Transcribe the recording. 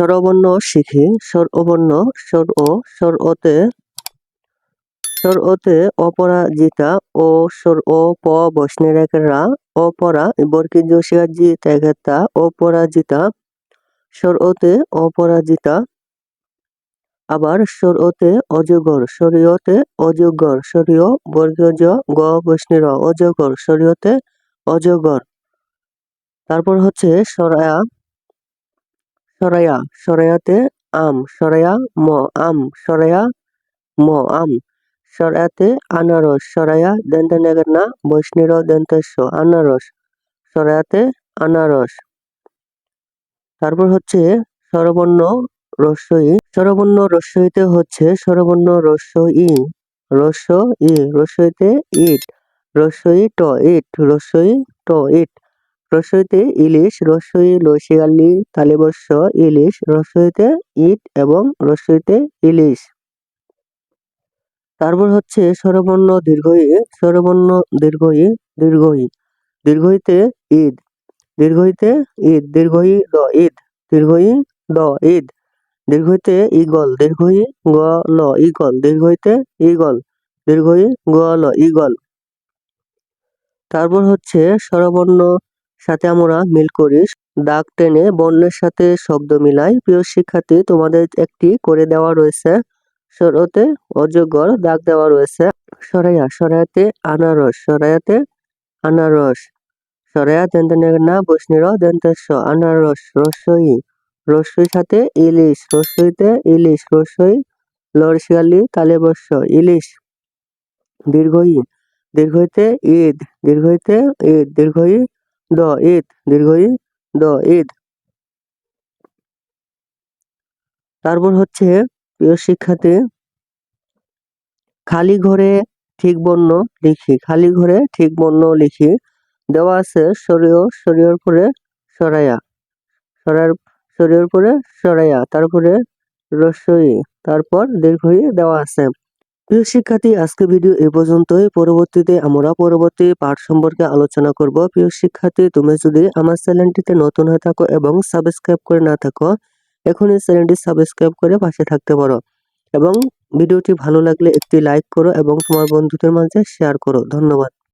স্বরবর্ণ শিখি। স্বরবর্ণ, স্বর ও, স্বর ওতে স্বর ওতে অপরাজিতা ও স্বর ও প রেখা অপরা বর্গি জোশিয়াজি তেগেতা অপরাজিতা, স্বর ওতে অপরাজিতা। আবার স্বর ওতে অজগর শরীয়তে অজগর শরীয় বর্গীয় জ গ বসনির অজগর শরীয়তে অজগর। তারপর হচ্ছে সরায়া সরায়া, সরায়াতে আম, সরায়া ম, আম, সরায়া ম, আম, সরায়াতে আনারস, সরায়া দন্ত না বৈষ্ণীর দন্তস্ব, আনারস, সরায়াতে আনারস। তারপর হচ্ছে স্বরবর্ণ রস্যই স্বরবর্ণ রস্যইতে হচ্ছে স্বরবর্ণ রস্য ই রস্য ই রস্যইতে ইট রস্যই ট, ইট রস্যই ট, ইট। রসইতে ইলিশ, রসই লসিয়ালি তালিবস্য ইলিশ, রসইতে ইট এবং রসইতে ইলিশ। তারপর হচ্ছে স্বরবর্ণ দীর্ঘই স্বরবর্ণ দীর্ঘই দীর্ঘই, দীর্ঘইতে ঈদ দীর্ঘইতে ঈদ, দীর্ঘই দ, ঈদ, দীর্ঘই দ, ঈদ, দীর্ঘইতে ইগল দীর্ঘই গ, ল ইগল দীর্ঘইতে ইগল দীর্ঘই গ, ল ইগল তারপর হচ্ছে স্বরবর্ণ সাথে আমরা মিল করি। দাগ টেনে বর্ণের সাথে শব্দ মিলাই প্রিয় শিক্ষার্থী, তোমাদের একটি করে দেওয়া রয়েছে। সরতে অজগর দাগ দেওয়া রয়েছে। সরাইয়া সরাইতে আনারস, সরাইয়াতে আনারস। সরাইয়া দেন্ত না বসনির দেন্তেশ আনারস, রসই। রসই সাথে ইলিশ, রসইতে ইলিশ, রসই লরশিয়ালি তালে বস ইলিশ। দীর্ঘই, দীর্ঘইতে ঈদ দীর্ঘইতে ঈদ, দীর্ঘই দ, ঈদ দীর্ঘই দ, ঈদ। তারপর হচ্ছে প্রিয় শিক্ষার্থী, খালি ঘরে ঠিক বর্ণ লিখি, খালি ঘরে ঠিক বর্ণ লিখি। দেওয়া আছে শরীয় শরীয়র পরে সরাইয়া। সরার শরীয়র পরে সরাইয়া। তারপরে রসই, তারপর দীর্ঘই দেওয়া আছে। প্রিয় শিক্ষার্থী আজকে ভিডিও এ পর্যন্তই। পরবর্তীতে আমরা পরবর্তী পাঠ সম্পর্কে আলোচনা করব। প্রিয় শিক্ষার্থী, তুমি যদি আমার চ্যানেলটিতে নতুন হয়ে থাকো এবং সাবস্ক্রাইব করে না থাকো, এখনই চ্যানেলটি সাবস্ক্রাইব করে পাশে থাকতে পারো এবং ভিডিওটি ভালো লাগলে একটি লাইক করো এবং তোমার বন্ধুদের মাঝে শেয়ার করো। ধন্যবাদ।